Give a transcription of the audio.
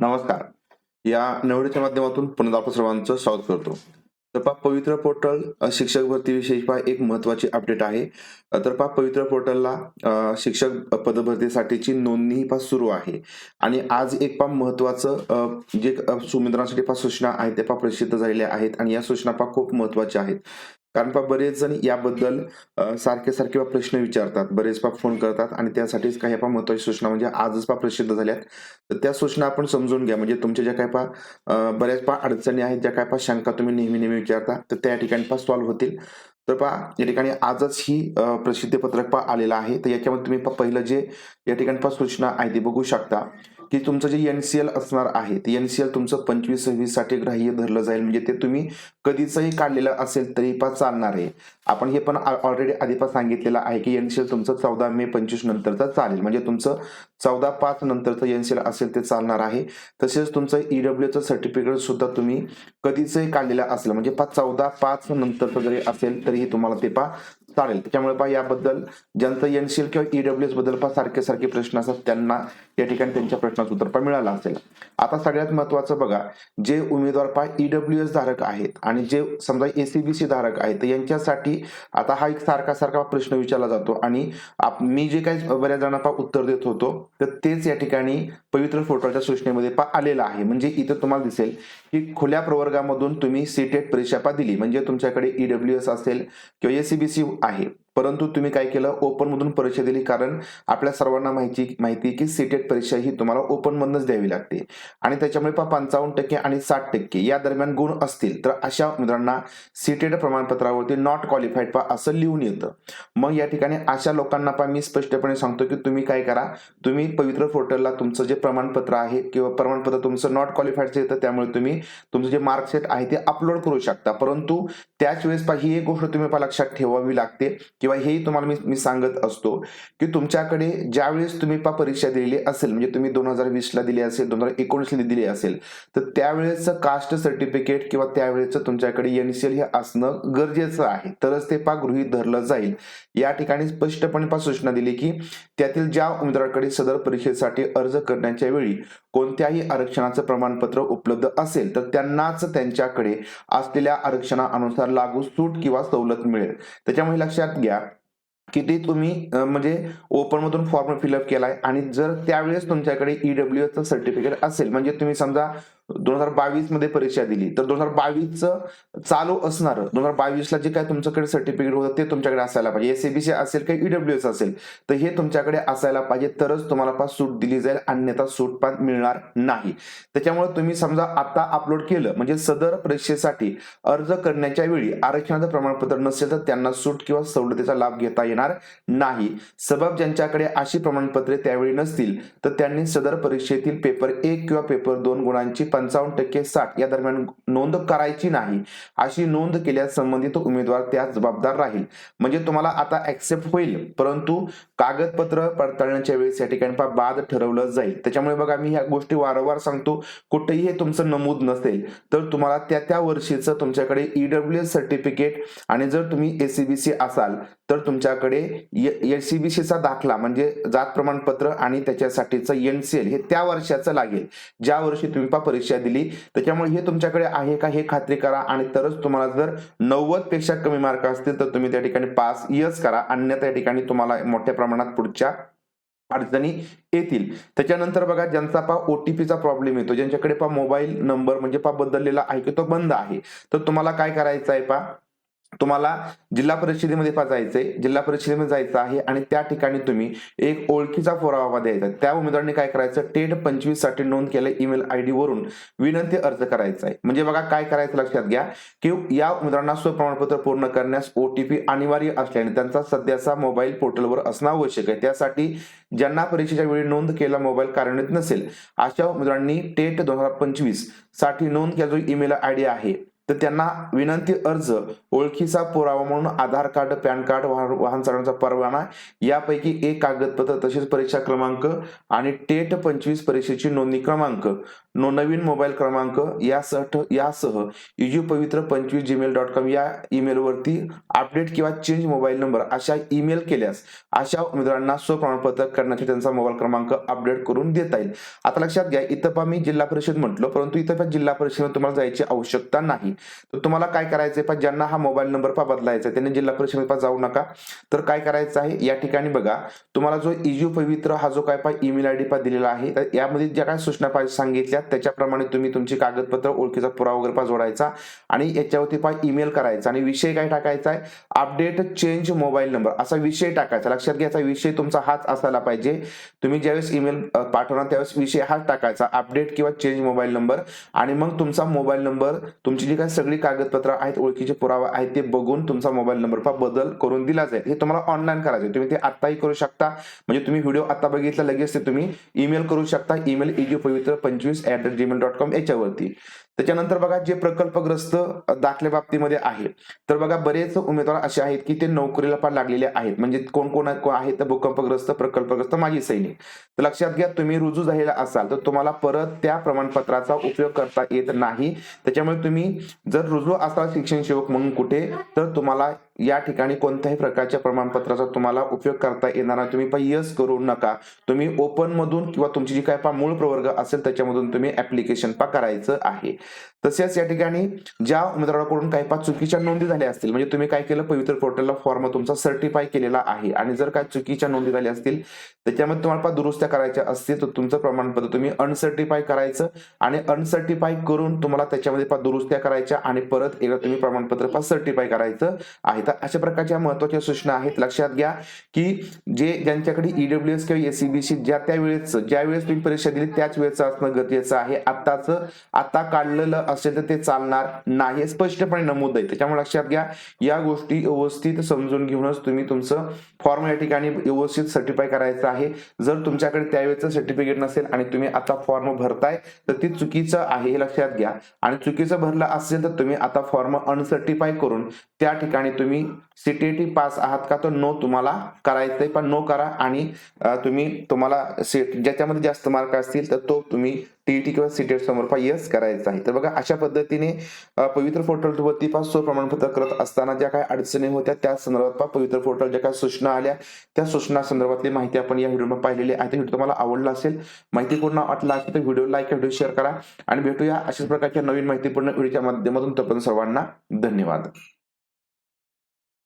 नमस्कार. या निवडीच्या माध्यमातून पुन्हा आपण सर्वांचं स्वागत करतो. तर पहा पवित्र पोर्टल शिक्षक भरतीविषयी पहा एक महत्वाची अपडेट आहे. तर पहा पवित्र पोर्टलला शिक्षक पदभरतीसाठीची नोंदणी पास सुरू आहे. आणि आज एक पा महत्वाचं जे उमेदवारांसाठी पहा सूचना आहेत ते पहा प्रसिद्ध झालेल्या आहेत. आणि या सूचना पा खूप महत्त्वाच्या आहेत. कारण पहा बरेच जण याबद्दल सारखे सारखे प्रश्न विचारतात. बरेच पहा फोन करतात आणि त्यासाठीच काही पा महत्वाची सूचना म्हणजे आजच पहा प्रसिद्ध झाल्यात. तर त्या सूचना आपण समजून घ्या. म्हणजे तुमच्या ज्या काय पहा बऱ्याच पा अडचणी आहेत ज्या काय पा शंका तुम्ही नेहमी नेहमी विचारता तर त्या ठिकाणी पा सॉल्व्ह होतील. तर पहा या ठिकाणी आजच ही प्रसिद्धी पत्रक पहा आलेलं आहे. तर याच्यामध्ये तुम्ही पहा पहिलं जे या ठिकाणी पा सूचना आहे ती बघू शकता. की तुमचं जे एनसीएल असणार आहे ते एनसीएल तुमचं पंचवीस सव्वीससाठी ग्राह्य धरलं जाईल. म्हणजे ते तुम्ही कधीचही काढलेलं असेल तरी पहा चालणार आहे. आपण हे पण ऑलरेडी आधीपास सांगितलेलं आहे की एनसीएल तुमचं चौदा मे पंचवीस नंतरचं चालेल. म्हणजे तुमचं चौदा पाच नंतरचं एनसीएल असेल ते चालणार आहे. तसेच तुमचं ईडब्ल्यूचं सर्टिफिकेट सुद्धा तुम्ही कधीचही काढलेलं असेल म्हणजे पा चौदा पाच नंतरचं जरी असेल तरीही तुम्हाला ते पा चालेल. त्याच्यामुळे पहा याबद्दल ज्यांचं एनसीएल किंवा ईडब्ल्यूएसबद्दल पहा सारखे सारखे प्रश्न असतात त्यांना या ठिकाणी त्यांच्या प्रश्नाचं उत्तर पहा मिळालं असेल. आता सगळ्यात महत्वाचं बघा जे उमेदवार पा ईडब्ल्यू एस धारक आहेत आणि जे समजा एसीबीसी धारक आहेत यांच्यासाठी आता हा एक सारखा सारखा प्रश्न विचारला जातो आणि आप- मी जे काही बऱ्याच जणांना पा उत्तर देत होतो तर तेच या ठिकाणी पवित्र फोटोच्या सूचनेमध्ये पहा आलेलं आहे. म्हणजे इथं तुम्हाला दिसेल की खुल्या प्रवर्गामधून तुम्ही सीटेट परीक्षा पा दिली. म्हणजे तुमच्याकडे ईडब्ल्यूएस असेल किंवा एसीबीसी आहे. परंतु तुम्ही काय केलं? ओपनमधून परीक्षा दिली. कारण आपल्या सर्वांना माहिती माहिती आहे की सीटेट परीक्षा ही तुम्हाला ओपनमधूनच द्यावी लागते. आणि त्याच्यामुळे पहा पंचावन्न टक्के आणि साठ टक्के या दरम्यान गुण असतील. तर अशा उमेदवारांना सीटेट प्रमाणपत्रावरती नॉट क्वालिफाईड पहा असं लिहून येतं. मग या ठिकाणी अशा लोकांना पहा मी स्पष्टपणे सांगतो की तुम्ही काय करा? तुम्ही पवित्र पोर्टलला तुमचं जे प्रमाणपत्र आहे किंवा प्रमाणपत्र तुमचं नॉट क्वालिफाईडचं येतं त्यामुळे तुम्ही तुमचं जे मार्कशीट आहे ते अपलोड करू शकता. परंतु त्याच वेळेस पहा ही एक गोष्ट तुम्ही पहा लक्षात ठेवावी लागते किंवा हेही तुम्हाला मी मी सांगत असतो की तुमच्याकडे ज्यावेळेस तुम्ही पा परीक्षा दिलेली असेल म्हणजे तुम्ही दोन हजार वीसला दिली असेल दोन हजार एकोणीसला दिली असेल तर त्यावेळेचं कास्ट सर्टिफिकेट किंवा त्यावेळेचं तुमच्याकडे एनसीएल हे असणं गरजेचं आहे. तरच ते पा गृहित धरलं जाईल. या ठिकाणी स्पष्टपणे पा सूचना दिली की त्यातील ज्या उमेदवाराकडे सदर परीक्षेसाठी अर्ज करण्याच्या वेळी कोणत्याही आरक्षणाचं प्रमाणपत्र उपलब्ध असेल तर त्यांनाच त्यांच्याकडे असलेल्या आरक्षणानुसार लागू सूट किंवा सवलत मिळेल. त्याच्यामुळे लक्षात घ्या की ते तुम्ही म्हणजे ओपन मधून फॉर्म फिलअप केलाय आणि जर त्यावेळेस तुमच्याकडे ईडब्ल्यू चं सर्टिफिकेट असेल म्हणजे तुम्ही समजा दोन हजार बावीसमध्ये परीक्षा दिली. तर दोन हजार बावीसचं चालू असणार दोन हजार बावीसला जे काय तुमच्याकडे सर्टिफिकेट होतं ते तुमच्याकडे असायला पाहिजे. एसएबीसी असेल काही ईडब्ल्यू एस असेल तर हे तुमच्याकडे असायला पाहिजे. तरच तुम्हाला पास सूट दिली जाईल अन्यथा सूट पण मिळणार नाही. त्याच्यामुळे तुम्ही समजा आता अपलोड केलं म्हणजे सदर परीक्षेसाठी अर्ज करण्याच्या वेळी आरक्षणाचं प्रमाणपत्र नसेल तर त्यांना सूट किंवा सवलतीचा लाभ घेता येणार नाही. सबब ज्यांच्याकडे अशी प्रमाणपत्रे त्यावेळी नसतील तर त्यांनी सदर परीक्षेतील पेपर एक किंवा पेपर दोन गुणांची पंचावन्न टक्के साठ या दरम्यान नोंद करायची नाही अशी नोंद केल्यास संबंधित उमेदवार त्यास जबाबदार राहील. म्हणजे तुम्हाला आता ऍक्सेप्ट होईल परंतु कागदपत्र पडताळण्याच्या वेळेस या ठिकाणी बाद ठरवलं जाईल. त्याच्यामुळे बघा मी ह्या गोष्टी वारंवार सांगतो. कुठेही हे तुमचं नमूद नसेल तर तुम्हाला त्या त्या वर्षीचं तुमच्याकडे ईडब्ल्यू एस सर्टिफिकेट आणि जर तुम्ही एसीबीसी असाल तर तुमच्याकडे एसीबीसीचा दाखला म्हणजे जात प्रमाणपत्र आणि त्याच्यासाठीचं एनसीएल हे त्या वर्षाचं लागेल. ज्या वर्षी तुम्ही परीक्षा परीक्षा दिली. त्याच्यामुळे हे तुमच्याकडे आहे का हे खात्री करा आणि तरच तुम्हाला जर नव्वदपेक्षा कमी मार्क असतील तर तुम्ही त्या ठिकाणी पास यस करा. अन्यथा त्या ठिकाणी तुम्हाला मोठ्या प्रमाणात पुढच्या अडचणी येतील. त्याच्यानंतर बघा ज्यांचा पा ओटीपीचा प्रॉब्लेम येतो ज्यांच्याकडे पा मोबाईल नंबर म्हणजे पा बदललेला आहे की तो बंद आहे. तर तुम्हाला काय करायचं आहे पा तुम्हाला जिल्हा परिषदेमध्ये जायचंय. जिल्हा परिषदेमध्ये जायचं आहे आणि त्या ठिकाणी तुम्ही एक ओळखीचा पुरावा द्यायचा. त्या उमेदवारांनी काय करायचं? टेट पंचवीससाठी नोंद केलं ईमेल आयडी वरून. विनंती अर्ज करायचा आहे. म्हणजे बघा काय करायचं लक्षात घ्या की या उमेदवारांना स्वप्रमाणपत्र पूर्ण करण्यास ओटीपी अनिवार्य असल्याने त्यांचा सध्याचा मोबाईल पोर्टलवर असणं आवश्यक आहे. त्यासाठी ज्यांना परीक्षेच्या वेळी नोंद केला मोबाईल कार्यान्वित नसेल अशा उमेदवारांनी टेट दोन हजार पंचवीससाठी नोंद केला जो ईमेल आय डी आहे. तर त्यांना विनंती अर्ज ओळखीचा पुरावा म्हणून आधार कार्ड पॅन कार्ड वाहन चालवण्याचा परवाना यापैकी एक कागदपत्र तसेच परीक्षा क्रमांक आणि टेट पंचवीस परीक्षेची नोंदणी क्रमांक नो नवीन मोबाईल क्रमांक यासह यासह युजू पवित्र पंचवीस जीमेल डॉट कॉम या ईमेलवरती अपडेट किंवा चेंज मोबाईल नंबर अशा ईमेल केल्यास अशा उमेदवारांना स्वप्रमाणपत्र करण्यासाठी त्यांचा मोबाईल क्रमांक अपडेट करून देता येईल. आता लक्षात घ्या इथं मी जिल्हा परिषद म्हटलो परंतु इथं जिल्हा परिषद तुम्हाला जायची आवश्यकता नाही. तर तुम्हाला काय करायचंय पण ज्यांना हा मोबाईल नंबर पा बदलायचा त्यांनी जिल्हा परिषद जाऊ नका. तर काय करायचं आहे? या ठिकाणी बघा तुम्हाला जो इजू पवित्र हा जो काय पा ईमेल आय डी पा दिलेला आहे तर यामध्ये ज्या काय सूचना पाहिजे सांगितल्या त्याच्याप्रमाणे तुम्ही तुमची कागदपत्र ओळखीचा पुरावा वगैरे पा जोडायचा आणि याच्यावरती पा ईमेल करायचा आणि विषय काय टाकायचा आहे अपडेट चेंज मोबाईल नंबर असा विषय टाकायचा. लक्षात घ्यायचा विषय तुमचा हाच असायला पाहिजे. तुम्ही ज्यावेळेस ईमेल पाठवणार त्यावेळेस विषय हाच टाकायचा. अपडेट किंवा चेंज मोबाईल नंबर आणि मग तुमचा मोबाईल नंबर तुमची जी काही सगळी कागदपत्र आहेत ओळखीचे पुरावा आहेत ते बघून तुमचा मोबाईल नंबर बदल करून दिला जाईल. हे तुम्हाला ऑनलाईन करायचं आहे. तुम्ही ते आत्ताही करू शकता. म्हणजे तुम्ही व्हिडिओ आता बघितला लगेच ते तुम्ही ईमेल करू शकता. ईमेल इजिओ पवित्र पंचवीस at the Gmail dot com याच्यावरती. त्याच्यानंतर बघा जे प्रकल्पग्रस्त दाखल्या बाबतीमध्ये आहे तर बघा बरेच उमेदवार असे आहेत की ते नोकरीला पण लागलेले आहेत. म्हणजे कोण कोण कोण आहेत भूकंपग्रस्त प्रकल्पग्रस्त माजी सैनिक. तर लक्षात घ्या तुम्ही रुजू झालेला असाल तर तुम्हाला परत त्या प्रमाणपत्राचा उपयोग करता येत नाही. त्याच्यामुळे तुम्ही जर रुजू असाल शिक्षण सेवक म्हणून कुठे तर तुम्हाला या ठिकाणी कोणत्याही प्रकारच्या प्रमाणपत्राचा तुम्हाला उपयोग करता येणार नाही. तुम्ही पण यस करू नका. तुम्ही ओपन मधून किंवा तुमची जी काय पा मूळ प्रवर्ग असेल त्याच्यामधून तुम्ही ऍप्लिकेशन पा करायचं आहे. तसेच या ठिकाणी ज्या उमेदवाराकडून काही पाच चुकीच्या नोंदी झाल्या असतील म्हणजे तुम्ही काय केलं पवित्र पोर्टलला फॉर्म तुमचा सर्टिफाय केलेला आहे आणि जर काय चुकीच्या नोंदी झाल्या असतील त्याच्यामध्ये तुम्हाला पा दुरुस्त्या करायच्या असतील तर तुमचं प्रमाणपत्र तुम्ही अनसर्टिफाय करायचं आणि अनसर्टिफाय करून तुम्हाला त्याच्यामध्ये पा दुरुस्त्या करायच्या आणि परत एकदा तुम्ही प्रमाणपत्र पा सर्टिफाय करायचं आहे. तर अशा प्रकारच्या महत्त्वाच्या सूचना आहेत. लक्षात घ्या की जे ज्यांच्याकडे ईडब्ल्यू एस किंवा एसीबीसी ज्या त्या वेळेस ज्या वेळेस तुम्ही परीक्षा दिली त्याच वेळेचं असणं गरजेचं आहे. आत्ताच आता काढलेलं असेल तर ते चालणार नाही स्पष्टपणे नमूद आहे. त्याच्यामुळे लक्षात घ्या या गोष्टी व्यवस्थित समजून घेऊनच तुम्ही तुमचं फॉर्म या ठिकाणी व्यवस्थित सर्टिफाय करायचं आहे. जर तुमच्याकडे त्यावेळेचं सर्टिफिकेट नसेल आणि तुम्ही आता फॉर्म भरताय तर ते चुकीचं आहे हे लक्षात घ्या. आणि चुकीचं भरलं असेल तर तुम्ही आता फॉर्म अनसर्टिफाय करून त्या ठिकाणी तुम्ही सीटीटी पास आहात का तर नो तुम्हाला करायचंय पण नो करा आणि तुम्ही तुम्हाला सीट ज्याच्यामध्ये जास्त मार्क असतील तर तो तुम्ही टीईटी किंवा सीटेट समोर यस करायचा आहे. तर बघा अशा पद्धतीने पवित्र पोर्टल वरती पास प्रमाणपत्र करत असताना ज्या काही अडचणी होत्या त्या संदर्भात पवित्र पोर्टल ज्या काही सूचना आल्या त्या सूचना संदर्भातली माहिती आपण या व्हिडिओमध्ये पाहिलेली आहे. व्हिडिओ तुम्हाला आवडला असेल माहितीपूर्ण वाटला असेल तर व्हिडिओ लाईक व्हिडिओ शेअर करा आणि भेटूया अशाच प्रकारच्या नवीन माहितीपूर्ण व्हिडिओच्या माध्यमातून. तपन सर्वांना धन्यवाद.